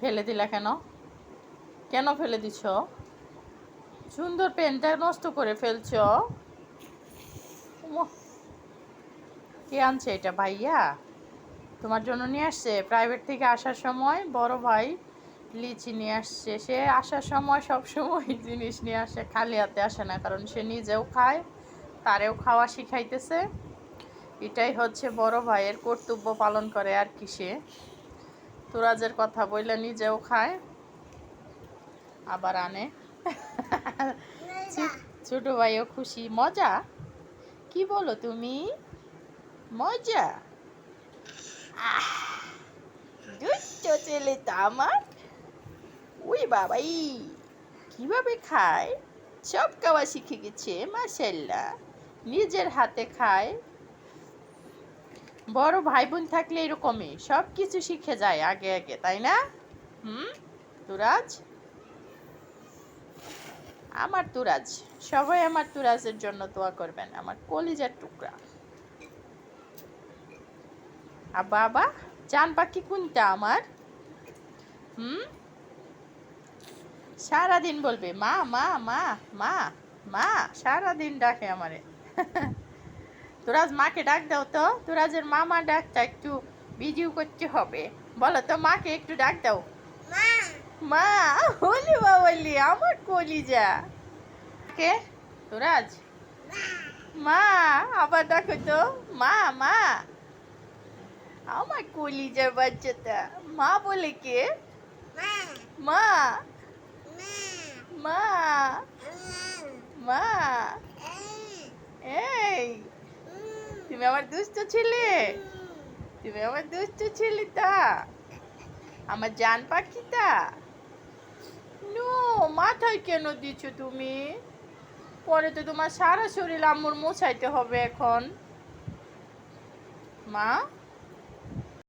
ফেলে দিলা কেন? কেন ফেলে দিছ? সুন্দর পেনটা নষ্ট করে ফেলছ। কে আনছে এটা ভাইয়া? তোমার জন্য নিয়ে আসছে? প্রাইভেট থেকে আসার সময় বড় ভাই লিচি নিয়ে আসছে। সে আসার সময় সব সময় জিনিস নিয়ে আসে, খালি হাতে আসে না, কারণ সে নিজেও খায়, তারেও খাওয়া শিখাইতেছে। এটাই হচ্ছে বড় ভাইয়ের কর্তব্য পালন করে আর কি সে। তোরাজের কথা বললে নিজেও খায় আবার আনে। ছোট ভাইও খুশি মজা? কি বলো তুমি? মজা? দুষ্ট ছেলে তো আমার। ওই বাবাই কীভাবে খায়? সব খাওয়া শিখে গেছে মাসাল্লাহ নিজের হাতে খায়। বড় ভাই বোন থাকলে এরকমই। সব কিছু শিখে যায় আগে আগে, তাই না? হুম? তুরাজ? আমার তুরাজ। সবাই আমার তুরাজের জন্য দোয়া করবেন, আমার কলিজার টুকরা। আর বাবা, জান পাখি কোনটা আমার? হুম? সারাদিন বলবে, মা মা মা মা মা, সারাদিন ডাকে আমারে। তোরাজ মাকে ডাক দাও তো। তোরাজের মামা ডাকটা একটু ভিডিও করতে হবে। বলো তো মাকে একটু ডাক দাও। মা। হলি বাবলি আমার কলিজা। কে তোরাজ? মা। আবার দেখো তো। মা মা। আমার কলিজার বাচ্চাটা। মা বলে কে? মা। মা। মা এই তুমি আমার দুষ্ট ছেলে। তুমি আমার দুষ্ট ছেলে তা আমার জান পাখিটা। নো, মাথায় কেন দিচ্ছ তুমি? পরে তো তোমার সারা শরীর আম্মুর মোছাইতে হবে এখন। মা?